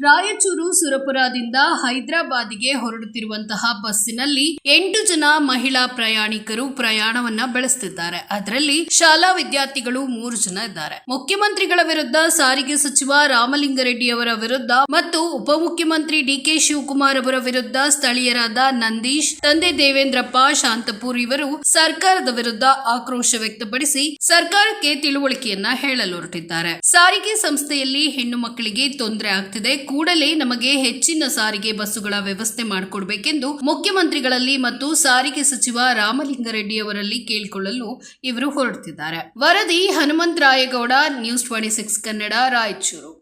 ರಾಯಚೂರು ಸುರಪುರದಿಂದ ಹೈದರಾಬಾದಿಗೆ ಹೊರಡುತ್ತಿರುವಂತಹ ಬಸ್ಸಿನಲ್ಲಿ ಎಂಟು ಜನ ಮಹಿಳಾ ಪ್ರಯಾಣಿಕರು ಪ್ರಯಾಣವನ್ನ ಬೆಳೆಸುತ್ತಿದ್ದಾರೆ ಅದರಲ್ಲಿ ಶಾಲಾ ವಿದ್ಯಾರ್ಥಿಗಳು ಮೂರು ಜನ ಇದ್ದಾರೆ. ಮುಖ್ಯಮಂತ್ರಿಗಳ ವಿರುದ್ಧ ಸಾರಿಗೆ ಸಚಿವ ರಾಮಲಿಂಗರೆಡ್ಡಿ ಅವರ ವಿರುದ್ಧ ಮತ್ತು ಉಪಮುಖ್ಯಮಂತ್ರಿ ಡಿಕೆ ಶಿವಕುಮಾರ್ ಅವರ ವಿರುದ್ಧ ಸ್ಥಳೀಯರಾದ ನಂದೀಶ್, ತಂದೆ ದೇವೇಂದ್ರಪ್ಪ, ಶಾಂತಪುರ್ ಇವರು ಸರ್ಕಾರದ ವಿರುದ್ಧ ಆಕ್ರೋಶ ವ್ಯಕ್ತಪಡಿಸಿ ಸರ್ಕಾರಕ್ಕೆ ತಿಳುವಳಿಕೆಯನ್ನ ಹೇಳಲು ಹೊರಟಿದ್ದಾರೆ ಸಾರಿಗೆ ಸಂಸ್ಥೆಯಲ್ಲಿ ಹೆಣ್ಣು ಮಕ್ಕಳಿಗೆ ತೊಂದರೆ ಆಗ್ತಿದೆ. ಕೂಡಲೇ ನಮಗೆ ಹೆಚ್ಚಿನ ಸಾರಿಗೆ ಬಸ್ಸುಗಳ ವ್ಯವಸ್ಥೆ ಮಾಡಿಕೊಡ್ಬೇಕೆಂದು ಮುಖ್ಯಮಂತ್ರಿಗಳಲ್ಲಿ ಮತ್ತು ಸಾರಿಗೆ ಸಚಿವ ರಾಮಲಿಂಗಾರೆಡ್ಡಿ ಅವರಲ್ಲಿ ಕೇಳಿಕೊಳ್ಳಲು ಇವರು ಹೊರಡುತ್ತಿದ್ದಾರೆ ವರದಿ Hanumanth Rayagowda news twenty six Kannada, Raichur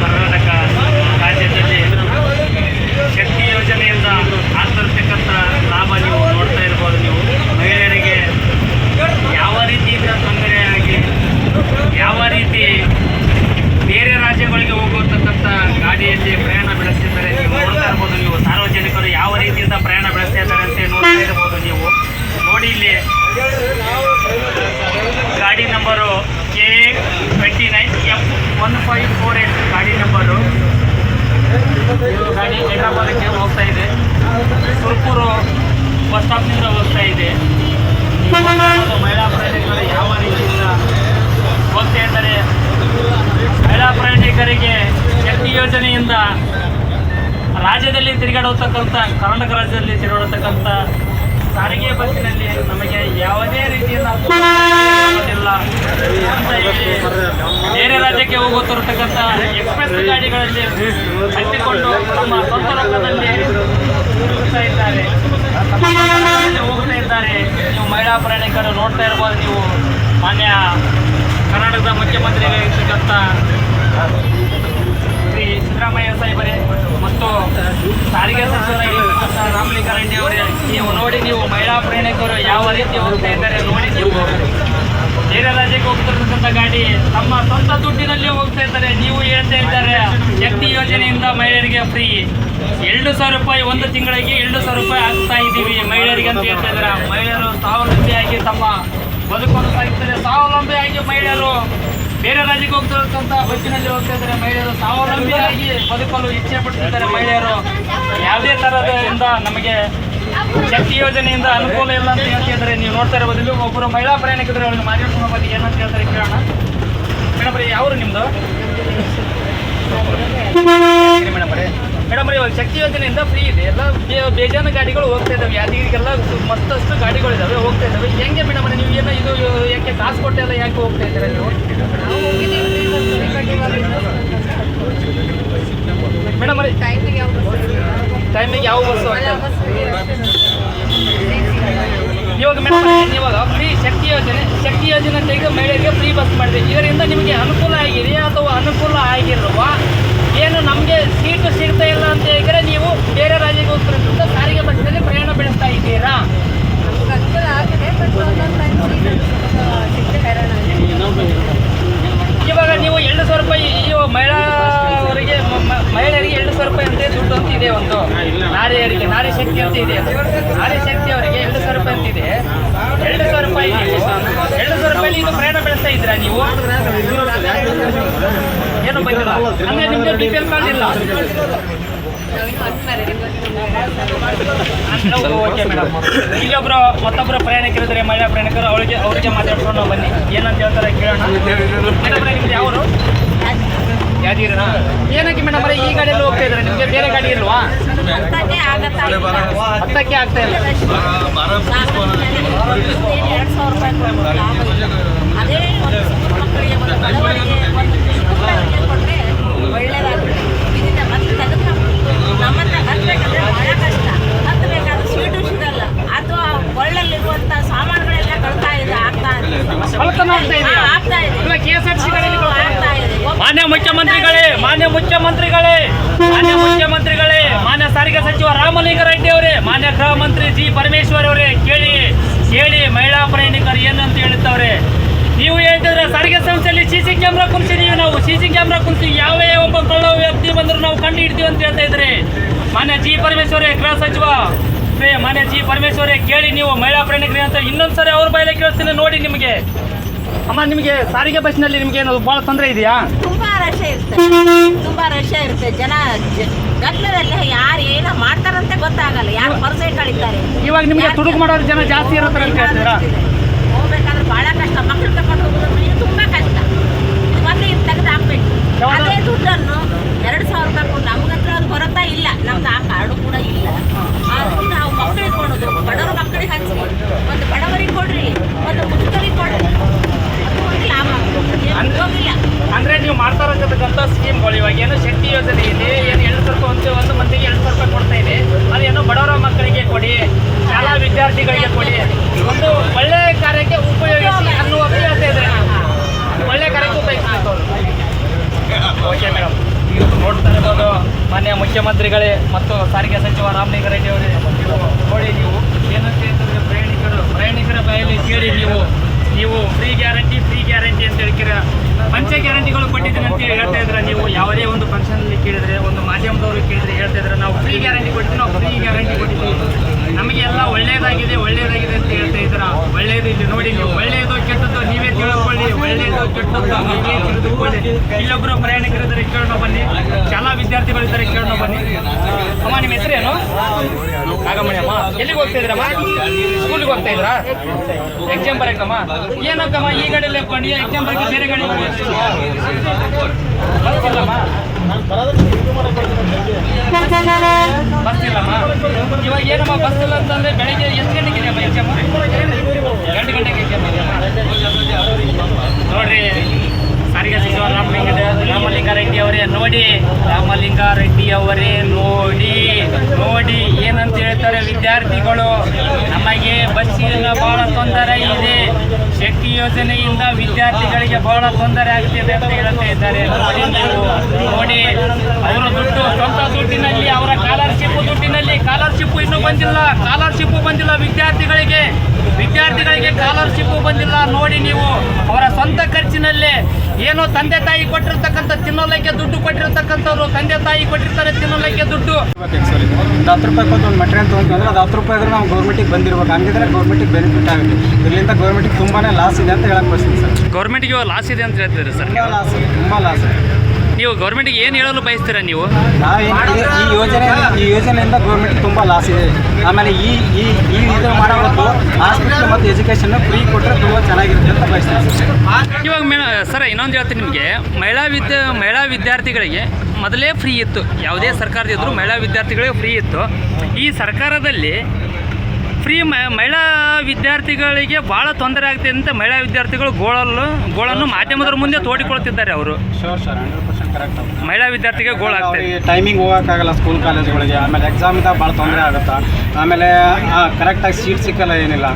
Karnataka ರಾಜ್ಯದಲ್ಲಿ ಶಕ್ತಿ ಯೋಜನೆಯಿಂದ ಆಗ್ತಿರ್ತಕ್ಕಂಥ ಲಾಭ ನೀವು ನೋಡ್ತಾ ಇರ್ಬೋದು ನೀವು ಮಹಿಳೆಯರಿಗೆ ಯಾವ ರೀತಿಯಿಂದ ತೊಂದರೆಯಾಗಿ ಯಾವ ರೀತಿ ಬೇರೆ ರಾಜ್ಯಗಳಿಗೆ ಹೋಗುವಂತಕ್ಕಂಥ ಗಾಡಿಯಲ್ಲಿ ಪ್ರಯಾಣ ಬೆಳೆಸ್ತಿದ್ದಾರೆ ನೀವು ನೋಡ್ತಾ ಇರ್ಬೋದು ನೀವು ಸಾರ್ವಜನಿಕರು ಯಾವ ರೀತಿಯಿಂದ ಪ್ರಯಾಣ ಬೆಳೆಸ್ತಾ ಇದ್ದಾರೆ ಅಂತ ನೋಡ್ತಾ ಇರ್ಬೋದು ನೀವು ನೋಡಿ ಇಲ್ಲಿ ಗಾಡಿ number K twenty nine F one five four eight ಗಾಡಿ ನಂಬರು ಇದು ಗಾಡಿ ಹೈದ್ರಾಬಾದಕ್ಕೆ ಹೋಗ್ತಾ ಇದೆ ಸುರ್ಪುರು ಬಸ್ ಸ್ಟಾಪ್ನಿಂದ ಹೋಗ್ತಾ ಇದೆ. ಮಹಿಳಾ ಪ್ರಯಾಣಿಕರು ಯಾವ ರೀತಿಯಿಂದ ಹೋಗ್ತಾ ಇದ್ದಾರೆ? ಮಹಿಳಾ ಪ್ರಯಾಣಿಕರಿಗೆ ಶಕ್ತಿ ಯೋಜನೆಯಿಂದ ರಾಜ್ಯದಲ್ಲಿ ತಿರುಗಾಡತಕ್ಕಂಥ, ಕರ್ನಾಟಕ ರಾಜ್ಯದಲ್ಲಿ ತಿರುಗಾಡತಕ್ಕಂಥ ಸಾರಿಗೆ ಬಸ್ಸಿನಲ್ಲಿ ನಮಗೆ ಯಾವುದೇ ರೀತಿಯಿಂದ ಬೇರೆ ರಾಜ್ಯಕ್ಕೆ ಹೋಗುತ್ತಿರತಕ್ಕಂಥ ಎಕ್ಸ್ಪ್ರೆಸ್ ಗಾಡಿಗಳಲ್ಲಿ ಹತ್ತಿಕೊಂಡು ನಮ್ಮ ಸ್ವಂತ ರೊಕ್ಕದಲ್ಲಿ ಹೋಗ್ತಾ ಇದ್ದಾರೆ ತಮ್ಮ ಸ್ವಂತ ರೊಕ್ಕದಲ್ಲಿ ಇದ್ದಾರೆ. ನೀವು ಮಹಿಳಾ ಪ್ರಯಾಣಿಕರು ನೋಡ್ತಾ ಇರ್ಬೋದು, ನೀವು ಮಾನ್ಯ ಕರ್ನಾಟಕದ ಮುಖ್ಯಮಂತ್ರಿಗಳಿರ್ತಕ್ಕಂಥ ಶ್ರೀ ಸಿದ್ದರಾಮಯ್ಯ ಸಾಹೇಬರೇ ಮತ್ತು ಸಾರಿಗೆ ಸಚಿವರಾಗಿರ್ತಕ್ಕಂಥ ರಾಮಲಿಂಗಾರೆಡ್ಡಿ ಅವರೇ, ನೀವು ನೋಡಿ ನೀವು ಮಹಿಳಾ ಪ್ರಯಾಣಿಕರು ಯಾವ ರೀತಿ ಹೋಗ್ತಾ ಇದ್ದಾರೆ, ನೋಡಿ ನೀವು. ಬೇರೆ ರಾಜ್ಯಕ್ಕೆ ಹೋಗ್ತಿರ್ತಕ್ಕಂಥ ಗಾಡಿ, ತಮ್ಮ ಸ್ವಂತ ದುಡ್ಡಿನಲ್ಲಿ ಹೋಗ್ತಾ ಇದ್ದಾರೆ. ನೀವು ಹೇಳ್ತಾ ಇದ್ದಾರೆ, ಶಕ್ತಿ ಯೋಜನೆಯಿಂದ ಮಹಿಳೆಯರಿಗೆ ಫ್ರೀ ಎರಡು ಸಾವಿರ ರೂಪಾಯಿ ಒಂದು ತಿಂಗಳಿಗೆ ಎರಡು ಸಾವಿರ ರೂಪಾಯಿ ಹಾಕ್ತಾ ಇದ್ದೀವಿ ಮಹಿಳೆಯರಿಗೆ ಅಂತ ಹೇಳ್ತಾ ಇದ್ದಾರೆ. ಮಹಿಳೆಯರು ಸ್ವಾವಲಂಬಿಯಾಗಿ ತಮ್ಮ ಬದುಕನ್ನು ಸಾಗಿಸ್ತಾರೆ. ಸ್ವಾವಲಂಬಿಯಾಗಿ ಮಹಿಳೆಯರು ಬೇರೆ ರಾಜ್ಯಕ್ಕೆ ಹೋಗ್ತಿರ್ತಕ್ಕಂಥ ಬಸ್ಸಿನಲ್ಲಿ ಹೋಗ್ತಾ ಇದ್ದಾರೆ. ಮಹಿಳೆಯರು ಸ್ವಾವಲಂಬಿಯಾಗಿ ಬದುಕಲು ಇಚ್ಛೆ ಪಡ್ತಿದ್ದಾರೆ ಮಹಿಳೆಯರು. ಯಾವುದೇ ಥರದಿಂದ ನಮಗೆ ಶಕ್ತಿ ಯೋಜನೆಯಿಂದ ಅನುಕೂಲ ಇಲ್ಲ ಅಂತ ಹೇಳ್ತಿದ್ರೆ ನೀವು ನೋಡ್ತಾ ಇರೋದಿಲ್ಲ ಒಬ್ಬರು ಮಹಿಳಾ ಪ್ರಯಾಣಿಕರು ಅವ್ರಿಗೆ ಮಾಧ್ಯಮ ಬಗ್ಗೆ ಏನಂತ ಹೇಳ್ತಾರೆ ಕೇಳೋಣ. ಮೇಡಮ್ ರೀ, ಯಾವರು ನಿಮ್ಮದು ಮೇಡಮ್ ರೀ ಇವಾಗ ಶಕ್ತಿ ಯೋಜನೆಯಿಂದ ಫ್ರೀ ಇದೆ. ಎಲ್ಲ ಬೇಜಾನ ಗಾಡಿಗಳು ಹೋಗ್ತಾ ಇದ್ದಾವೆ ಯಾದಗಿರಿಗೆಲ್ಲ ಮತ್ತಷ್ಟು ಗಾಡಿಗಳು ಇದಾವೆ, ಹೋಗ್ತಾ ಇದ್ದಾವೆ ಹೆಂಗೆ ಮೇಡಮ್ ನೀವು ಏನೋ ಇದು ಯಾಕೆ ಕಾಸು ಕೊಟ್ಟೆಲ್ಲ ಯಾಕೆ ಹೋಗ್ತಾ ಇದ್ದಾರೆ ನೀವು? ಮೇಡಮ್ ರೀ ಟೈಮಿಗೆ ಯಾವ ಬಸ್ಸು ಇವಾಗ ಮೇಡಮ್ ಇವಾಗ ಫ್ರೀ ಶಕ್ತಿ ಯೋಜನೆ ಶಕ್ತಿ ಯೋಜನೆ ತೆಗೆದು ಮಹಿಳೆಯರಿಗೆ ಫ್ರೀ ಬಸ್ ಮಾಡಿದೆ. ಇದರಿಂದ ನಿಮಗೆ ಅನುಕೂಲ ಆಗಿದೆಯಾ ಅಥವಾ ಅನುಕೂಲ ಆಗಿರುವ ಏನು ನಮಗೆ ಸೀಟು ಸಿಗ್ತಾ ಇಲ್ಲ ಅಂತ ಹೇಳಿದ್ರೆ ನೀವು ಬೇರೆ ರಾಜ್ಯಕ್ಕೆ ಹೋಗ್ತಿರೋದ್ರಿಂದ ಸಾರಿಗೆ ಬಸ್ಸಿನಲ್ಲಿ ಪ್ರಯಾಣ ಬೆಳೆಸ್ತಾ ಇದ್ದೀರಾ? ಇವಾಗ ನೀವು ಎರಡು ಸಾವಿರ ರೂಪಾಯಿ ಇವಾಗ ಮಹಿಳಾವರಿಗೆ ಮ- ಮ- ಮಹಿಳೆಯರಿಗೆ ಎರಡು ಸಾವಿರ ರೂಪಾಯಿ ಅಂತ ದುಡ್ಡು ಅಂತ ಇದೆ ಒಂದು ನಾರಿಯರಿಗೆ ನಾರಿ ಶಕ್ತಿ ಅಂತ ಇದೆ. ನಾರಿ ಶಕ್ತಿ ಅವರಿಗೆ ಎರಡು ಸಾವಿರ ರೂಪಾಯಿ ಅಂತ ಇದೆ. ಎರಡು ಸಾವಿರ ರೂಪಾಯಿ ಎರಡು ಸಾವಿರ ರೂಪಾಯಿ ಇದು ಪ್ರಯಾಣ ಬೆಳೆಸ್ತಾ ಇದ್ದೀರಾ ನೀವು? ಏನು ಬಂದಿಲ್ಲ. ನಿಮಗೆ ಬಿ ಪಿ ಎಲ್ ಕಾರ್ಡ್ ಇಲ್ಲ. ಓಕೆ ಮೇಡಮ್ ಇಲ್ಲೊಬ್ರು, ಮತ್ತೊಬ್ರು ಪ್ರಯಾಣಿಕರಿದ್ರೆ ಮಹಿಳಾ ಪ್ರಯಾಣಿಕರು ಅವಳಿಗೆ ಅವರಿಗೆ ಮಾತಾಡ್ಕೊಂಡು ಬನ್ನಿ. ಏನಂತ ಹೇಳ್ತಾರೆ ಕೇಳೋಣ. ಮೇಡಮ್ ಏನಕ್ಕೆ ಮೇಡಮ್ ಈ ಗಾಡಿಯಲ್ಲಿ ಇದ್ದಾರೆ ನಿಮಗೆ ಬೇರೆ ಗಾಡಿ ಇಲ್ವಾ? ಹತ್ತಕ್ಕೆ ಆಗ್ತಾ ಇಲ್ಲ. ಅದೇ ಒಂದು ಚಿಕ್ಕ ಮಕ್ಕಳಿಗೆ ಒಂದು ಬಡವರಿಗೆ ಒಂದು ಚಿಕ್ಕವರಿಗೆ ಕೊಟ್ಟರೆ ಒಳ್ಳೇದಾಗುತ್ತೆ ಇದನ್ನ ಮತ್ತೆ ತೆಗೆದು ನಮ್ಮನ್ನ ಹತ್ತಬೇಕಂದ್ರೆ ಬಹಳ ಕಷ್ಟ ಹತ್ತಬೇಕಾದ್ರೆ ಸೀಟು ಸಿಗಲ್ಲ ಅಥವಾ ಒಳ್ಳಲ್ಲಿರುವಂಥ ಸಾಮಾನುಗಳೆಲ್ಲ ಕಳ್ತಾ ಇದೆ ಆಗ್ತಾ ಇದೆ ಕಳ್ತನ ಆಗ್ತಾ ಇದೆಯಾ? ಹಾ, ಆಗ್ತಾ ಇದೆ ಇಲ್ಲ K S R T C ಗಾಡಿಯಲ್ಲಿ ಕಳ್ತನ ಆಗ್ತಾ ಇದೆ ಒಬ್ಬ- ಮಾನ್ಯ ಮುಖ್ಯಮಂತ್ರಿಗಳೇ ಮಾನ್ಯ ಮುಖ್ಯಮಂತ್ರಿಗಳೇ ಮಾನ್ಯ ಮುಖ್ಯಮಂತ್ರಿಗಳೇ ಮಾನ್ಯ ಸಾರಿಗೆ ಸಚಿವ ರಾಮಲಿಂಗಾರೆಡ್ಡಿ ಅವರೇ, ಮಾನ್ಯ ಗೃಹ ಮಂತ್ರಿ ಜಿ. ಪರಮೇಶ್ವರ್ ಅವರೇ, ಕೇಳಿ ಕೇಳಿ ಮಹಿಳಾ ಪ್ರಯಾಣಿಕರು ಏನಂತ ಹೇಳುತ್ತವ್ರೆ? ನೀವು ಹೇಳ್ತಿದ್ರೆ ಸಾರಿಗೆ ಸಂಸ್ಥೆಯಲ್ಲಿ ಸಿ ಸಿ ಕ್ಯಾಮ್ರಾ ನೀವು ನಾವು ಸಿ ಸಿ ಕ್ಯಾಮ್ರಾ ಕುಣಿಸಿ ಯಾವ ಒಬ್ಬ ಕಳ್ಳ ವ್ಯಕ್ತಿ ಬಂದ್ರೆ ನಾವು ಕಂಡು ಹಿಡ್ತೀವಿ ಅಂತ ಹೇಳ್ತಾ ಇದ್ರೆ. ಮಾನ್ಯ ಜಿ. ಪರಮೇಶ್ವರೇ, ಗೃಹ ಸಚಿವ. ಮಾನ್ಯ ಜಿ. ಪರಮೇಶ್ವರೇ, ಕೇಳಿ ನೀವು ಮಹಿಳಾ ಪ್ರಯಾಣಿಕರಿ ಅಂತ ಇನ್ನೊಂದ್ಸರಿ ಅವ್ರ ಬಾಯಲ್ಲೇ ಕೇಳ್ತೀನಿ ನೋಡಿ ನಿಮಗೆ. ಅಮ್ಮ, ನಿಮಗೆ ಸಾರಿಗೆ ಬಸ್ನಲ್ಲಿ ನಿಮಗೆ ಏನಾದ್ರು ಭಾಳ ತೊಂದರೆ ಇದೆಯಾ? ರಶ್ ಇರುತ್ತೆ. ತುಂಬಾ ರಶ್ ಇರುತ್ತೆ. ಜನ ಗದ್ದಲದಲ್ಲಿ ಯಾರು ಏನೋ ಮಾಡ್ತಾರಂತೆ ಗೊತ್ತಾಗಲ್ಲ. ಯಾರು ಪರ್ಸೆ ಕಳಿತಾರೆ. ಇವಾಗ ನಿಮಗೆ ತುಡುಕು ಮಾಡೋರು ಜನ ಜಾಸ್ತಿ ಇರುತ್ತಾರೆ ಅಂತ ಹೇಳ್ತೀರಾ? ಹೋಗ್ಬೇಕಾದ್ರೆ ಬಹಳ ಕಷ್ಟ. ಮಕ್ಕಳು ತಗೊಂಡು ಹೋಗೋದು ಇದು ತುಂಬಾ ಕಷ್ಟ. ಇದು ಮೊದಲೇ ಇದು ತೆಗೆದು ಹಾಕ್ಬೇಕು? ಅದೇ ದುಡ್ಡನ್ನು ಎರಡು ಸಾವಿರ ರೂಪಾಯಿ ಕೊಟ್ಟು ನಮ್ಗಂತ್ರ ಅದು ಬರುತ್ತಾ ಇಲ್ಲ. ನಮ್ದು ಆ ಕಾರ್ಡು ಕೂಡ ಇಲ್ಲ. ಆದ್ರೂ ನಾವು ಮಕ್ಕಳಿಗೆ ಕೊಡೋದು. ಬಡವ್ರ ಮಕ್ಕಳಿಗೆ ಹಂಚಿ. ಒಂದು ಬಡವರಿಗೆ ಕೊಡ್ರಿ ಒಂದು ಮುದುಕರಿಗೆ ಕೊಡ್ರಿ ಅದು ಒಂದು ಲಾಭ ಏನು ಹೋಗಿಲ್ಲ ಅಂದ್ರೆ ನೀವು ಮಾಡ್ತಾ ಇರತಕ್ಕಂಥ ಸ್ಕೀಮ್ಗಳು ಇವಾಗ ಏನು ಶಕ್ತಿ ಯೋಜನೆ ಇದೆ ಏನು ಎರಡು ಸಾವಿರ ರೂಪಾಯಿ ಒಂದು ಒಂದು ಮಂದಿಗೆ ಎರಡು ಸಾವಿರ ರೂಪಾಯಿ ಕೊಡ್ತಾ ಇದೆ ಅದೇನೋ ಬಡವರ ಮಕ್ಕಳಿಗೆ ಕೊಡಿ ಶಾಲಾ ವಿದ್ಯಾರ್ಥಿಗಳಿಗೆ ಕೊಡಿ ಒಂದು ಒಳ್ಳೆ ಕಾರ್ಯಕ್ಕೆ ಉಪಯೋಗಿಸಿ ಅನ್ನುವ ಹೇಳ್ತಾ ಇದ್ದಾರೆ ಒಳ್ಳೆ ಕಾರ್ಯಕ್ಕೆ ಉಪಯೋಗಿಸ್ಬೇಕು ಓಕೆ ಮೇಡಮ್ ನೋಡ್ತಾ ಇರ್ಬೋದು ಮಾನ್ಯ ಮುಖ್ಯಮಂತ್ರಿಗಳೇ ಮತ್ತು ಸಾರಿಗೆ ಸಚಿವ ರಾಮಲಿಂಗ ರೆಡ್ಡಿ ಅವರೇ ನೋಡಿ, ನೀವು ಏನಂತೆ ಅಂತಂದರೆ ಪ್ರಯಾಣಿಕರು, ಪ್ರಯಾಣಿಕರ ಬಾಯಲ್ಲಿ ಕೇಳಿ ನೀವು ನೀವು ಫ್ರೀ ಗ್ಯಾರಂಟಿ ಫ್ರೀ ಗ್ಯಾರಂಟಿ ಅಂತ ಹೇಳ್ತೀರ ಪಂಚ ಗ್ಯಾರಂಟಿಗಳು ಕೊಟ್ಟಿದ್ದೀನಿ ಅಂತ ಹೇಳ್ತಾ ಇದ್ರೆ ನೀವು ಯಾವುದೇ ಒಂದು ಫಂಕ್ಷನಲ್ಲಿ ಕೇಳಿದ್ರೆ, ಒಂದು ಮಾಧ್ಯಮದವರು ಕೇಳಿದ್ರೆ ಹೇಳ್ತಾ ಇದ್ರೆ ನಾವು ಫ್ರೀ ಗ್ಯಾರಂಟಿ ಕೊಡ್ತೀವಿ ನಾವು ಫ್ರೀ ಗ್ಯಾರಂಟಿ ಕೊಟ್ಟಿದ್ದೀವಿ. ನಮಗೆ ಎಲ್ಲ ಒಳ್ಳೇದಾಗಿದೆ ಒಳ್ಳೇದಾಗಿದೆ ಅಂತ ಹೇಳ್ತಾ ಇದ್ದೀರಾ ಒಳ್ಳೇದು ಇಲ್ಲಿ ನೋಡಿ ನೀವು, ಒಳ್ಳೇದು ಕೆಟ್ಟದ್ದು ಒಳ್ಳೇದು ಕೆಟ್ಟದ್ದು, ನೀವೇ ತಿಳಿದುಕೊಳ್ಳಿ ಇಲ್ಲೊಬ್ರು ಪ್ರಯಾಣಿಕರಿದ್ದಾರೆ, ಕೇಳೋಣ ಬನ್ನಿ. ಶಾಲಾ ವಿದ್ಯಾರ್ಥಿಗಳಿದ್ದಾರೆ ಕೇಳೋಣ ಬನ್ನಿ. ಅಮ್ಮ, ನಿಮ್ಮ ಹೆಸರೇನು? ನಾಗಮಣಿ ಎಲ್ಲಿಗೆ ಹೋಗ್ತಾ ಇದ್ರಮ್ಮ ಸ್ಕೂಲಿಗೆ ಹೋಗ್ತಾ ಇದ್ರಾ ಎಕ್ಸಾಮ್ ಬರಕ್ಕಮ್ಮ ಏನಕ್ಕಮ್ಮ ಈ ಗಾಡಿಯಲ್ಲಿ ಹಾಕೊಂಡು ಎಕ್ಸಾಮ್ ಬರಕ್ಕೆ ಬೇರೆ ಗಾಡಿ ಬಸ್ ಇಲ್ಲಮ್ಮ ಇವಾಗ ಏನಮ್ಮ ಬಸ್ ಇಲ್ಲ ಅಂತಂದ್ರೆ ಬೆಳಿಗ್ಗೆ ಎಷ್ಟು ಗಂಟೆಗೆ ನೋಡ್ರಿ, ಸಾರಿಗೆ ಸಚಿವ ರಾಮಲಿಂಗ ರಾಮಲಿಂಗಾರೆಡ್ಡಿ ಅವರೇ ನೋಡಿ ರಾಮಲಿಂಗಾರೆಡ್ಡಿ ಅವರೇ ನೋಡಿ ನೋಡಿ ಏನಂತ ಹೇಳ್ತಾರೆ ವಿದ್ಯಾರ್ಥಿಗಳು, ನಮಗೆ ಬಸ್ಸಿನ ಬಹಳ ತೊಂದರೆ ಇದೆ. ಶಕ್ತಿ ಯೋಜನೆಯಿಂದ ವಿದ್ಯಾರ್ಥಿಗಳಿಗೆ ಬಹಳ ತೊಂದರೆ ಆಗ್ತಿದೆ ಅಂತ ಹೇಳ್ತಾ ಇದ್ದಾರೆ. ನೋಡಿ, ಅವರ ದುಡ್ಡು ಸ್ವಂತ ದುಡ್ಡಿನಲ್ಲಿ ಅವರ ಸ್ಕಾಲರ್ಶಿಪ್ ದುಡ್ಡಿನಲ್ಲಿ ಸ್ಕಾಲರ್ಶಿಪ್ ಇನ್ನೂ ಬಂದಿಲ್ಲ ಸ್ಕಾಲರ್ಶಿಪ್ ಬಂದಿಲ್ಲ ವಿದ್ಯಾರ್ಥಿಗಳಿಗೆ ವಿದ್ಯಾರ್ಥಿಗಳಿಗೆ ಸ್ಕಾಲರ್ಶಿಪ್ ಬಂದಿಲ್ಲ ನೋಡಿ ನೀವು. ಅವರ ಸ್ವಂತ ಖರ್ಚಿನಲ್ಲೇ ಏನೋ ತಂದೆ ತಾಯಿ ಕೊಟ್ಟಿರ್ತಕ್ಕಂಥ ತಿನ್ನೋಲಕ್ಕೆ ದುಡ್ಡು ಕೊಟ್ಟಿರ್ತಕ್ಕಂಥವ್ರು ತಂದೆ ತಾಯಿ ಕೊಟ್ಟಿರ್ತಾರೆ ತಿನ್ನೋಲಕ್ಕೆ ದುಡ್ಡು. ಒಂದು ಹತ್ತು ರೂಪಾಯಿ ಕೊಟ್ಟು ಒಂದು ಮಟೀರಿಯಲ್ ತೊಗೊಂಡ್ರೆ ಅದು ಹತ್ತು ರೂಪಾಯಿ ಆದ್ರೆ ನಾವು ಗೌರ್ಮೆಂಟಿಗೆ ಬಂದಿರ್ಬೇಕು. ಹಂಗಿದ್ರೆ ಗೌರ್ಮೆಂಟಿಗೆ ಬೆನಿಫಿಟ್ ಆಗುತ್ತೆ. ಇಲ್ಲಿಂದ ಗೌರ್ಮೆಂಟಿಗೆ ತುಂಬಾ ಲಾಸ್ ಇದೆ ಅಂತ ಹೇಳಕ್ ಬರ್ತೀನಿ ಸರ್. ಗೌರ್ಮೆಂಟ್ಗೆ ಲಾಸ್ ಇದೆ ಅಂತ ಹೇಳ್ತಿದ್ದಾರೆ ಸರ್? ಲಾಸ್ ಇದೆ ತುಂಬ ಲಾಸ್ ಇದೆ. ನೀವು ಗೌರ್ಮೆಂಟ್ಗೆ ಏನು ಹೇಳಲು ಬಯಸ್ತೀರ ನೀವು? ನಾವೇನು ಈ ಯೋಜನೆ ಈ ಯೋಜನೆಯಿಂದ ಗೌರ್ಮೆಂಟ್ ತುಂಬ ಲಾಸ್ ಇದೆ. ಆಮೇಲೆ ಈ ಈ ಈ ಇದು ಮಾಡಬೇಕು ಹಾಸ್ಪಿಟಲ್ ಮತ್ತು ಎಜುಕೇಷನ್ ಫ್ರೀ ಕೊಟ್ಟರೆ ತುಂಬ ಚೆನ್ನಾಗಿರುತ್ತೆ ಅಂತ ಬಯಸ್ತೀನಿ. ಇವಾಗ ಮೇ ಸರ್ ಇನ್ನೊಂದು ಹೇಳ್ತೀನಿ ನಿಮಗೆ. ಮಹಿಳಾ ವಿದ್ಯಾ ಮಹಿಳಾ ವಿದ್ಯಾರ್ಥಿಗಳಿಗೆ ಮೊದಲೇ ಫ್ರೀ ಇತ್ತು. ಯಾವುದೇ ಸರ್ಕಾರದಿದ್ರು ಮಹಿಳಾ ವಿದ್ಯಾರ್ಥಿಗಳಿಗೆ ಫ್ರೀ ಇತ್ತು. ಈ ಸರ್ಕಾರದಲ್ಲಿ ಫ್ರೀ ಮಹಿಳಾ ವಿದ್ಯಾರ್ಥಿಗಳಿಗೆ ಭಾಳ ತೊಂದರೆ ಆಗ್ತಿದೆ ಅಂತ ಮಹಿಳಾ ವಿದ್ಯಾರ್ಥಿಗಳು ಗೋಳನ್ನು ಗೋಳನ್ನು ಮಾಧ್ಯಮದವ್ರ ಮುಂದೆ ತೋಡಿಕೊಳ್ತಿದ್ದಾರೆ ಅವರು. Sure sir hundred percent correct ಮಹಿಳಾ ವಿದ್ಯಾರ್ಥಿಗೆ ಗೋಳಾಗ್ತದೆ ಅವ್ರಿಗೆ ಟೈಮಿಂಗ್ ಹೋಗೋಕ್ಕಾಗಲ್ಲ ಸ್ಕೂಲ್ ಕಾಲೇಜ್ಗಳಿಗೆ ಆಮೇಲೆ ಎಕ್ಸಾಮಿಂದ ಭಾಳ ತೊಂದರೆ ಆಗುತ್ತಾ? ಆಮೇಲೆ ಕರೆಕ್ಟಾಗಿ ಸೀಟ್ ಸಿಕ್ಕಲ್ಲ ಏನಿಲ್ಲ.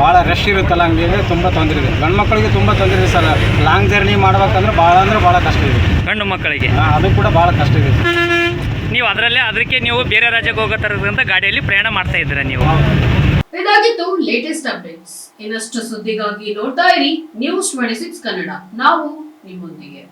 ಭಾಳ ರಶ್ ಇರುತ್ತಲ್ಲ ಹಂಗೆ ತುಂಬ ತೊಂದರೆ ಇದೆ. ಗಂಡು ಮಕ್ಕಳಿಗೆ ತುಂಬ ತೊಂದರೆ ಇದೆ ಸರ್. ಲಾಂಗ್ ಜರ್ನಿ ಮಾಡ್ಬೇಕಂದ್ರೆ ಭಾಳ ಅಂದರೆ ಭಾಳ ಕಷ್ಟ ಇದೆ. ಗಂಡು ಮಕ್ಕಳಿಗೆ. ಅದು ಕೂಡ ಭಾಳ ಕಷ್ಟ ಇದೆ. ನೀವು ಅದರಲ್ಲೇ ಅದಕ್ಕೆ ನೀವು ಬೇರೆ ರಾಜ್ಯಕ್ಕೆ ಹೋಗೋ ಗಾಡಿಯಲ್ಲಿ ಪ್ರಯಾಣ ಮಾಡ್ತಾ ಇದ್ದೀರಾ ನೀವು? ಇದಾಗಿತ್ತು ಲೇಟೆಸ್ಟ್ ಅಪ್ಡೇಟ್ಸ್ ಇನ್ನಷ್ಟು ಸುದ್ದಿಗಾಗಿ ನೋಡ್ತಾ ಇರಿ ನ್ಯೂಸ್ ಟ್ವೆಂಟಿ ಸಿಕ್ಸ್ ಕನ್ನಡ. ನಾವು ನಿಮ್ಮೊಂದಿಗೆ.